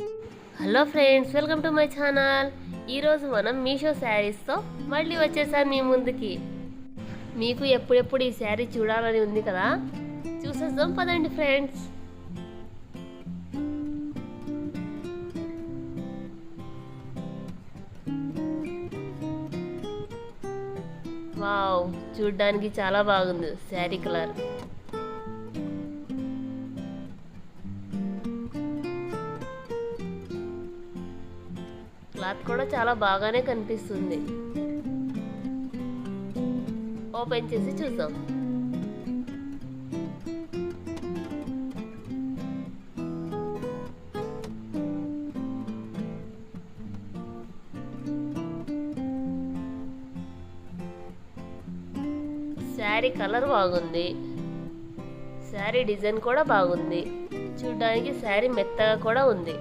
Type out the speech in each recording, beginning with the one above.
Hello friends welcome to my channel. ఈరోజు మనం మీషో శారీస్తో మళ్ళీ వచ్చేసాను మీ ముందుకి. మీకు ఎప్పుడెప్పుడు ఈ శారీ చూడాలని ఉంది కదా? చూసేద్దాం పదండి ఫ్రెండ్స్. వావ్ చూడ్డానికి చాలా బాగుంది శారీ కలర్. క్లాత్ కూడా చాలా బాగానే కనిపిస్తుంది. ఓపెన్ చేసి చూద్దాం. శారీ కలర్ బాగుంది. శారీ డిజైన్ కూడా బాగుంది. చూడడానికి శారీ మెత్తగా కూడా ఉంది.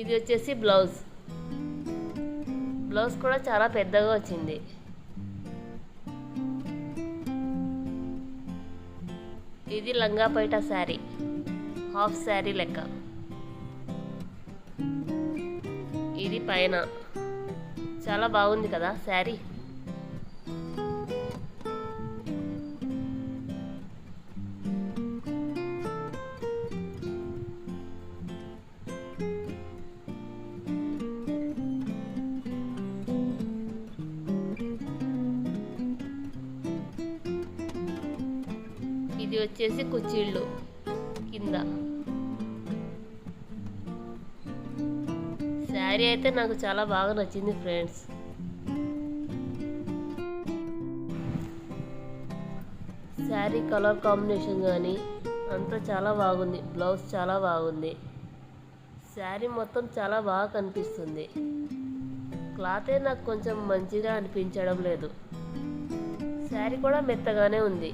ఇది వచ్చేసి బ్లౌజ్. బ్లౌజ్ కూడా చాలా పెద్దగా వచ్చింది. ఇది లంగా పైట శారీ హాఫ్ శారీ లెక్క. ఇది పైన. చాలా బాగుంది కదా శారీ. ఇది వచ్చేసి కుచ్చిళ్ళు కింద. శారీ అయితే నాకు చాలా బాగా నచ్చింది ఫ్రెండ్స్. శారీ కలర్ కాంబినేషన్ కానీ అంతా చాలా బాగుంది. బ్లౌజ్ చాలా బాగుంది. శారీ మొత్తం చాలా బాగా కనిపిస్తుంది. క్లాతే నాకు కొంచెం మంచిగా అనిపించడం లేదు. శారీ కూడా మెత్తగానే ఉంది.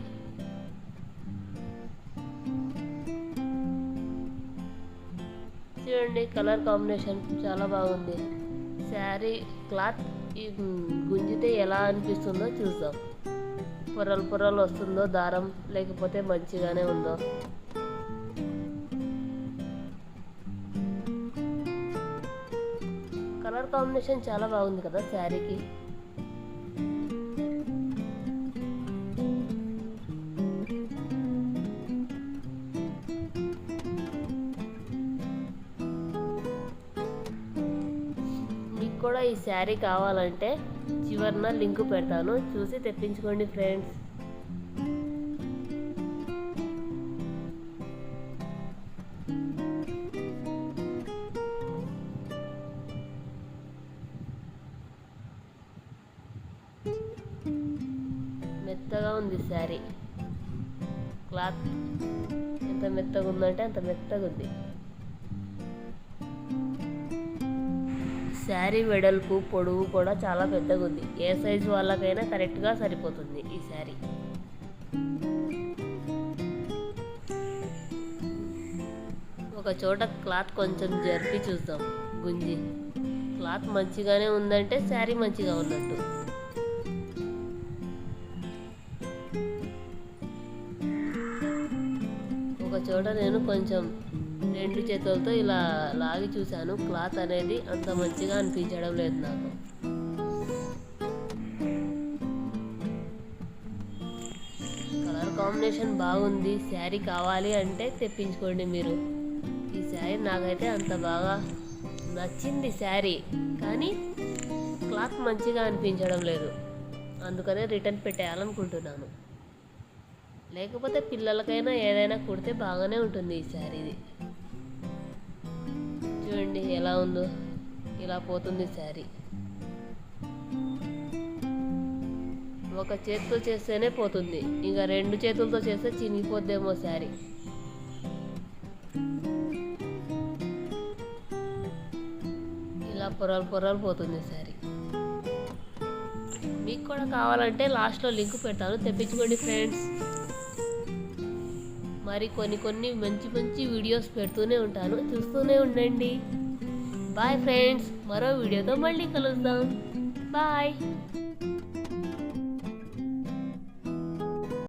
చూడండి కలర్ కాంబినేషన్ చాలా బాగుంది. శారీ క్లాత్ ఈ గుంజితే ఎలా అనిపిస్తుందో చూద్దాం. పొరలు పొరలు వస్తుందో దారం లేకపోతే మంచిగానే ఉందో? కలర్ కాంబినేషన్ చాలా బాగుంది కదా శారీకి. మీకు కూడా ఈ శారీ కావాలంటే చివరిన లింక్ పెడతాను. చూసి తెప్పించుకోండి ఫ్రెండ్స్. మెత్తగా ఉంది శారీ. క్లాత్ ఎంత మెత్తగా ఉందంటే అంత మెత్తగా ఉంది. శారీ వెడల్పు పొడవు కూడా చాలా పెద్దగా ఉంది ఏ సైజు వాళ్ళకైనా కరెక్ట్గా సరిపోతుంది ఈ శారీ. ఒక చోట క్లాత్ కొంచెం జరిపి చూద్దాం. గుంజి. క్లాత్ మంచిగానే ఉందంటే శారీ మంచిగా ఉన్నట్టు. ఒక చోట నేను కొంచెం రెండు చేతులతో ఇలా లాగి చూశాను. క్లాత్ అనేది అంత మంచిగా అనిపించడం లేదు నాకు. కలర్ కాంబినేషన్ బాగుంది. శారీ కావాలి అంటే తెప్పించుకోండి మీరు. ఈ శారీ నాకైతే అంత బాగా నచ్చింది శారీ. కానీ క్లాత్ మంచిగా అనిపించడం లేదు. అందుకనే రిటర్న్ పెట్టేయాలనుకుంటున్నాను. లేకపోతే పిల్లలకైనా ఏదైనా కుడితే బాగానే ఉంటుంది ఈ శారీది. చూడండి ఎలా ఉందో. ఇలా పోతుంది శారీ. ఒక చేతితో చేస్తేనే పోతుంది. ఇంకా రెండు చేతులతో చేస్తే చినిగిపోద్దేమో శారీ. ఇలా పొరలు పొరలు పోతుంది శారీ. మీకు కూడా కావాలంటే లాస్ట్లో లింక్ పెడతాను. తెప్పించుకోండి ఫ్రెండ్స్. మరి కొన్ని కొన్ని మంచి మంచి వీడియోస్ పెడుతూనే ఉంటాను. చూస్తూనే ఉండండి. బాయ్ ఫ్రెండ్స్ మరో వీడియోతో మళ్ళీ కలుద్దాం. బాయ్